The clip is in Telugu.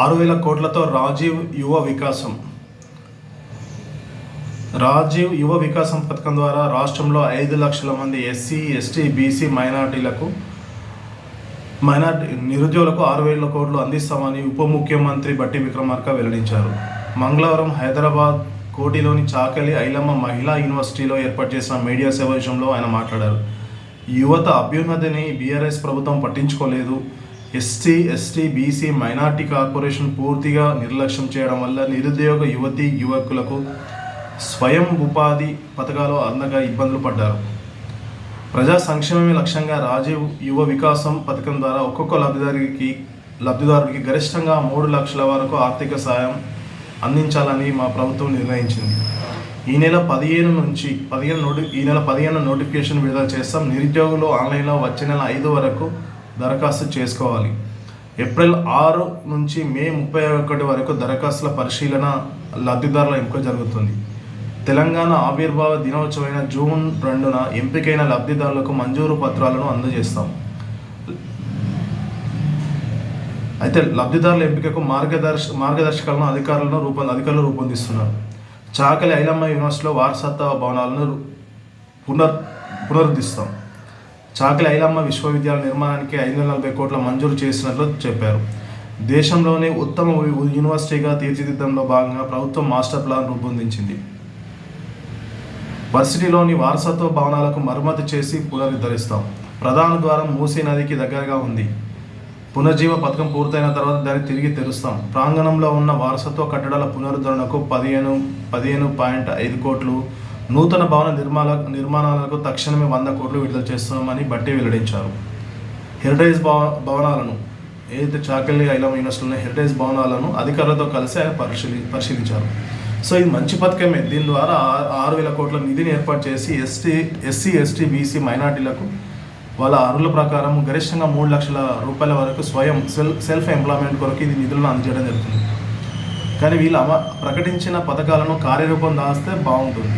ఆరు వేల కోట్లతో రాజీవ్ యువ వికాసం. రాజీవ్ యువ వికాసం పథకం ద్వారా రాష్ట్రంలో ఐదు లక్షల మంది ఎస్సీ ఎస్టీ బీసీ మైనార్టీలకు మైనార్టీ నిరుద్యోగులకు ఆరు వేల కోట్లు అందిస్తామని ఉప ముఖ్యమంత్రి బట్టి విక్రమార్క వెల్లడించారు. మంగళవారం హైదరాబాద్ కోటిలోని చాకలి ఐలమ్మ మహిళా యూనివర్సిటీలో ఏర్పాటు చేసిన మీడియా సమావేశంలో ఆయన మాట్లాడారు. యువత అభ్యున్నతిని బీఆర్ఎస్ ప్రభుత్వం పట్టించుకోలేదు. ST ST BC minority corporation పూర్తిగా నిర్లక్ష్యం చేయడం వల్ల నిరుద్యోగ యువతి యువకులకు స్వయం ఉపాధి పథకాలు అందగా ఇబ్బందులు పడ్డారు. ప్రజా సంక్షేమమే లక్ష్యంగా రాజీవ్ యువ వికాసం పథకం ద్వారా ఒక్కొక్క లబ్ధిదారికి లబ్ధిదారుడికి గరిష్టంగా మూడు లక్షల వరకు ఆర్థిక సాయం అందించాలని మా ప్రభుత్వం నిర్ణయించింది. ఈ నెల పదిహేను నుంచి పదిహేను నోటి ఈ నెల పదిహేను నోటిఫికేషన్ విడుదల చేస్తాం. నిరుద్యోగులు ఆన్లైన్లో వచ్చే నెల ఐదు వరకు దరఖాస్తు చేసుకోవాలి. ఏప్రిల్ ఆరు నుంచి మే ముప్పై ఒకటి వరకు దరఖాస్తుల పరిశీలన లబ్ధిదారుల ఎంపిక జరుగుతుంది. తెలంగాణ ఆవిర్భావ దినోత్సవమైన జూన్ రెండున ఎంపికైన లబ్ధిదారులకు మంజూరు పత్రాలను అందజేస్తాం. అయితే లబ్ధిదారుల ఎంపికకు మార్గదర్శ మార్గదర్శకాలను అధికారులను రూపొంది అధికారులు రూపొందిస్తున్నారు. చాకలి ఐలమ్మ యూనివర్సిటీలో వారసత్వ భవనాలను పునర్ పునరుద్ధరిస్తాం. చాకలి ఐలమ్మ విశ్వవిద్యాలయ నిర్మాణానికి ఐదు వందల నలభై కోట్ల మంజూరు చేసినట్లు చెప్పారు. దేశంలోనే ఉత్తమ యూనివర్సిటీగా తీర్చిదిద్దడంలో భాగంగా ప్రభుత్వం మాస్టర్ ప్లాన్ రూపొందించింది. వర్సిటీలోని వారసత్వ భవనాలకు మరమ్మతు చేసి పునరుద్ధరిస్తాం. ప్రధాన ద్వారం మూసీ నదికి దగ్గరగా ఉంది. పునర్జీవ పథకం పూర్తయిన తర్వాత దాన్ని తిరిగి తెరుస్తాం. ప్రాంగణంలో ఉన్న వారసత్వ కట్టడాల పునరుద్ధరణకు పదిహేను పదిహేను పాయింట్ ఐదు కోట్లు నూతన భవన నిర్మాణ నిర్మాణాలకు తక్షణమే వంద కోట్లు విడుదల చేస్తున్నామని బట్టి వెల్లడించారు. హెరిటేజ్ భవ భవనాలను ఏదైతే చాకలి ఐలం యూనివర్సిటీలో హెరిటేజ్ భవనాలను అధికారులతో కలిసి ఆయన పరిశీలి పరిశీలించారు. సో ఇది మంచి పథకమే దీని ద్వారా ఆరు వేల కోట్ల నిధిని ఏర్పాటు చేసి ఎస్టీ ఎస్సీ ఎస్టీ బీసీ మైనార్టీలకు వాళ్ళ అర్హుల ప్రకారం గరిష్టంగా మూడు లక్షల రూపాయల వరకు స్వయం సెల్ సెల్ఫ్ ఎంప్లాయ్మెంట్ కొరకు ఇది నిధులను అందజేయడం జరుగుతుంది. కానీ వీళ్ళు అమ ప్రకటించిన పథకాలను కార్యరూపం దాస్తే బాగుంటుంది.